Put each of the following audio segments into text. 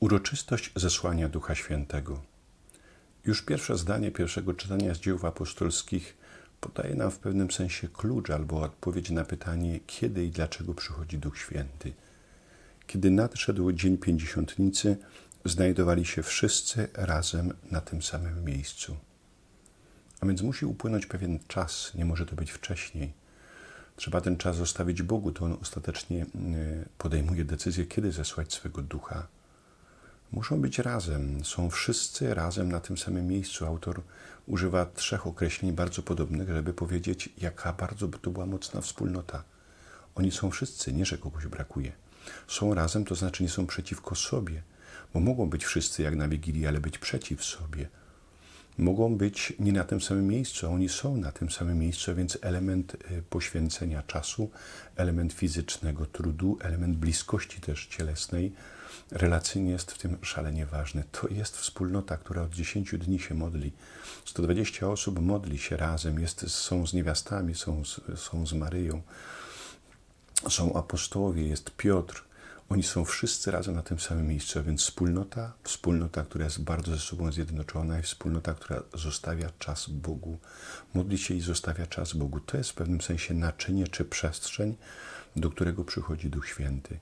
Uroczystość zesłania Ducha Świętego. Już pierwsze zdanie pierwszego czytania z dzieł apostolskich podaje nam w pewnym sensie klucz albo odpowiedź na pytanie, kiedy i dlaczego przychodzi Duch Święty. Kiedy nadszedł dzień pięćdziesiątnicy, znajdowali się wszyscy razem na tym samym miejscu. A więc musi upłynąć pewien czas, nie może to być wcześniej. Trzeba ten czas zostawić Bogu, to On ostatecznie e, podejmuje decyzję, kiedy zesłać swego ducha. Muszą być razem, są wszyscy razem na tym samym miejscu. Autor używa trzech określeń bardzo podobnych, żeby powiedzieć, jaka bardzo to była mocna wspólnota. Oni są wszyscy, nie że kogoś brakuje. Są razem, to znaczy nie są przeciwko sobie, bo mogą być wszyscy jak na Wigilii, ale być przeciw sobie. Mogą być nie na tym samym miejscu, oni są na tym samym miejscu, więc element y, poświęcenia czasu, element fizycznego trudu, element bliskości też cielesnej, relacyjnie jest w tym szalenie ważny. To jest wspólnota, która od 10 dni się modli. 120 osób modli się razem, jest, są z niewiastami, są, są z Maryją, są apostołowie, jest Piotr. Oni są wszyscy razem na tym samym miejscu, a więc wspólnota, wspólnota, która jest bardzo ze sobą zjednoczona i wspólnota, która zostawia czas Bogu. Modli się i zostawia czas Bogu. To jest w pewnym sensie naczynie czy przestrzeń, do którego przychodzi Duch Święty.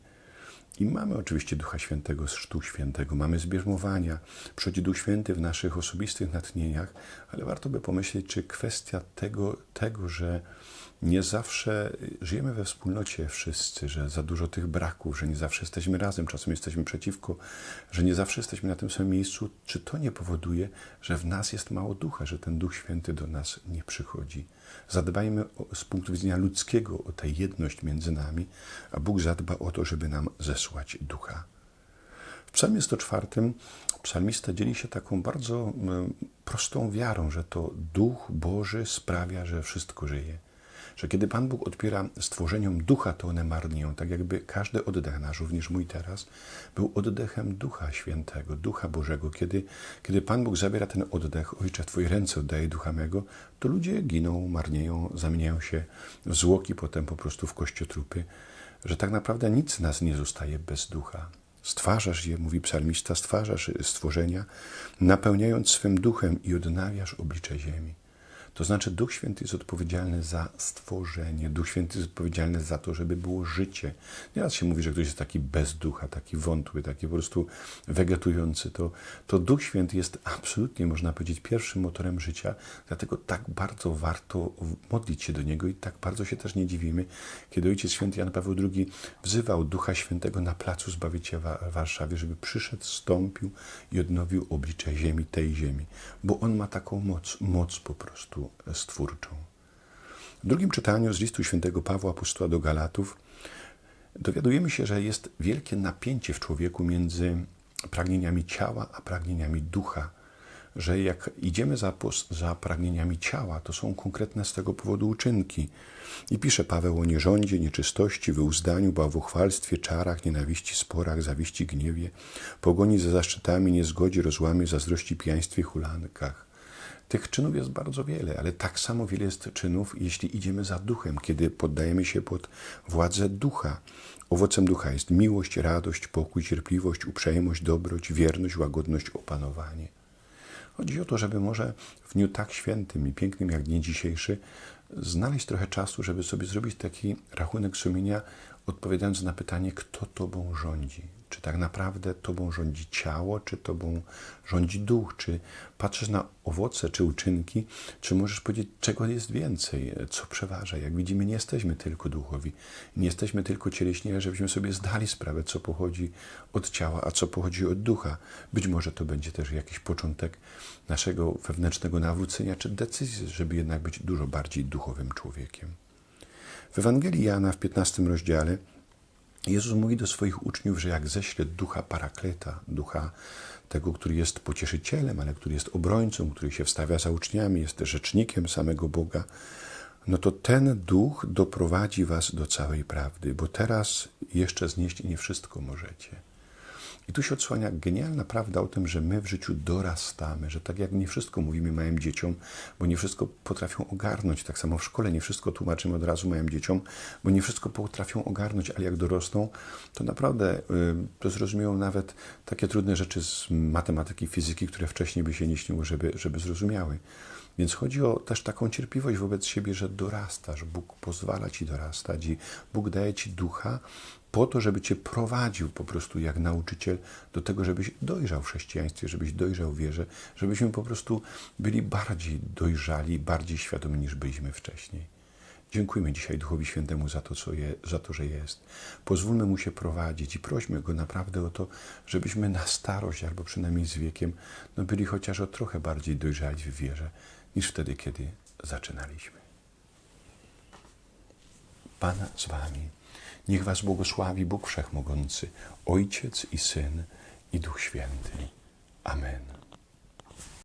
I mamy oczywiście Ducha Świętego z Sztu Świętego, mamy zbierzmowania, przychodzi Duch Święty w naszych osobistych natchnieniach, ale warto by pomyśleć, czy kwestia tego, tego że nie zawsze żyjemy we wspólnocie wszyscy, że za dużo tych braków, że nie zawsze jesteśmy razem, czasem jesteśmy przeciwko, że nie zawsze jesteśmy na tym samym miejscu, czy to nie powoduje, że w nas jest mało ducha, że ten Duch Święty do nas nie przychodzi? Zadbajmy o, z punktu widzenia ludzkiego o tę jedność między nami, a Bóg zadba o to, żeby nam zesłać ducha. W Psalmie 104 psalmista dzieli się taką bardzo prostą wiarą, że to Duch Boży sprawia, że wszystko żyje że kiedy Pan Bóg odpiera stworzeniom ducha, to one marnieją, tak jakby każdy oddech nasz, również mój teraz, był oddechem Ducha Świętego, Ducha Bożego. Kiedy, kiedy Pan Bóg zabiera ten oddech, Ojcze, Twoje ręce oddaje Ducha mego, to ludzie giną, marnieją, zamieniają się w zwłoki, potem po prostu w kościotrupy, że tak naprawdę nic nas nie zostaje bez Ducha. Stwarzasz je, mówi psalmista, stwarzasz stworzenia, napełniając swym duchem i odnawiasz oblicze ziemi. To znaczy, Duch Święty jest odpowiedzialny za stworzenie, Duch Święty jest odpowiedzialny za to, żeby było życie. Nieraz się mówi, że ktoś jest taki bez ducha, taki wątły, taki po prostu wegetujący. To, to Duch Święty jest absolutnie, można powiedzieć, pierwszym motorem życia, dlatego tak bardzo warto modlić się do Niego i tak bardzo się też nie dziwimy, kiedy Ojciec Święty Jan Paweł II wzywał Ducha Świętego na placu Zbawiciela w Warszawie, żeby przyszedł, stąpił i odnowił oblicze ziemi, tej ziemi, bo On ma taką moc, moc po prostu stwórczą. W drugim czytaniu z listu świętego Pawła apostoła do Galatów dowiadujemy się, że jest wielkie napięcie w człowieku między pragnieniami ciała a pragnieniami ducha. Że jak idziemy za, za pragnieniami ciała, to są konkretne z tego powodu uczynki. I pisze Paweł o nierządzie, nieczystości, wyuzdaniu, bałwochwalstwie, czarach, nienawiści, sporach, zawiści, gniewie, pogoni za zaszczytami, niezgodzie, rozłamie, zazdrości, pijaństwie, hulankach. Tych czynów jest bardzo wiele, ale tak samo wiele jest czynów, jeśli idziemy za duchem, kiedy poddajemy się pod władzę ducha. Owocem ducha jest miłość, radość, pokój, cierpliwość, uprzejmość, dobroć, wierność, łagodność, opanowanie. Chodzi o to, żeby może w dniu tak świętym i pięknym jak dzień dzisiejszy znaleźć trochę czasu, żeby sobie zrobić taki rachunek sumienia, odpowiadając na pytanie, kto tobą rządzi. Czy tak naprawdę tobą rządzi ciało, czy tobą rządzi duch? Czy patrzysz na owoce, czy uczynki, czy możesz powiedzieć, czego jest więcej, co przeważa? Jak widzimy, nie jesteśmy tylko duchowi, nie jesteśmy tylko cieleśni, żebyśmy sobie zdali sprawę, co pochodzi od ciała, a co pochodzi od ducha. Być może to będzie też jakiś początek naszego wewnętrznego nawrócenia, czy decyzji, żeby jednak być dużo bardziej duchowym człowiekiem. W Ewangelii Jana w 15 rozdziale Jezus mówi do swoich uczniów, że jak ześle ducha parakleta, ducha tego, który jest pocieszycielem, ale który jest obrońcą, który się wstawia za uczniami, jest rzecznikiem samego Boga, no to ten duch doprowadzi was do całej prawdy, bo teraz jeszcze znieść nie wszystko możecie. I tu się odsłania genialna prawda o tym, że my w życiu dorastamy, że tak jak nie wszystko mówimy małym dzieciom, bo nie wszystko potrafią ogarnąć, tak samo w szkole nie wszystko tłumaczymy od razu małym dzieciom, bo nie wszystko potrafią ogarnąć, ale jak dorosną, to naprawdę y, to zrozumieją nawet takie trudne rzeczy z matematyki, fizyki, które wcześniej by się nie śniło, żeby, żeby zrozumiały. Więc chodzi o też taką cierpliwość wobec siebie, że dorastasz. Bóg pozwala ci dorastać i Bóg daje ci ducha po to, żeby cię prowadził po prostu jak nauczyciel do tego, żebyś dojrzał w chrześcijaństwie, żebyś dojrzał w wierze, żebyśmy po prostu byli bardziej dojrzali, bardziej świadomi niż byliśmy wcześniej. Dziękujmy dzisiaj Duchowi Świętemu za to, co je, za to, że jest. Pozwólmy Mu się prowadzić i prośmy Go naprawdę o to, żebyśmy na starość, albo przynajmniej z wiekiem, no byli chociaż o trochę bardziej dojrzali w wierze, niż wtedy, kiedy zaczynaliśmy. Pan z Wami. Niech Was błogosławi Bóg Wszechmogący, Ojciec i Syn i Duch Święty. Amen.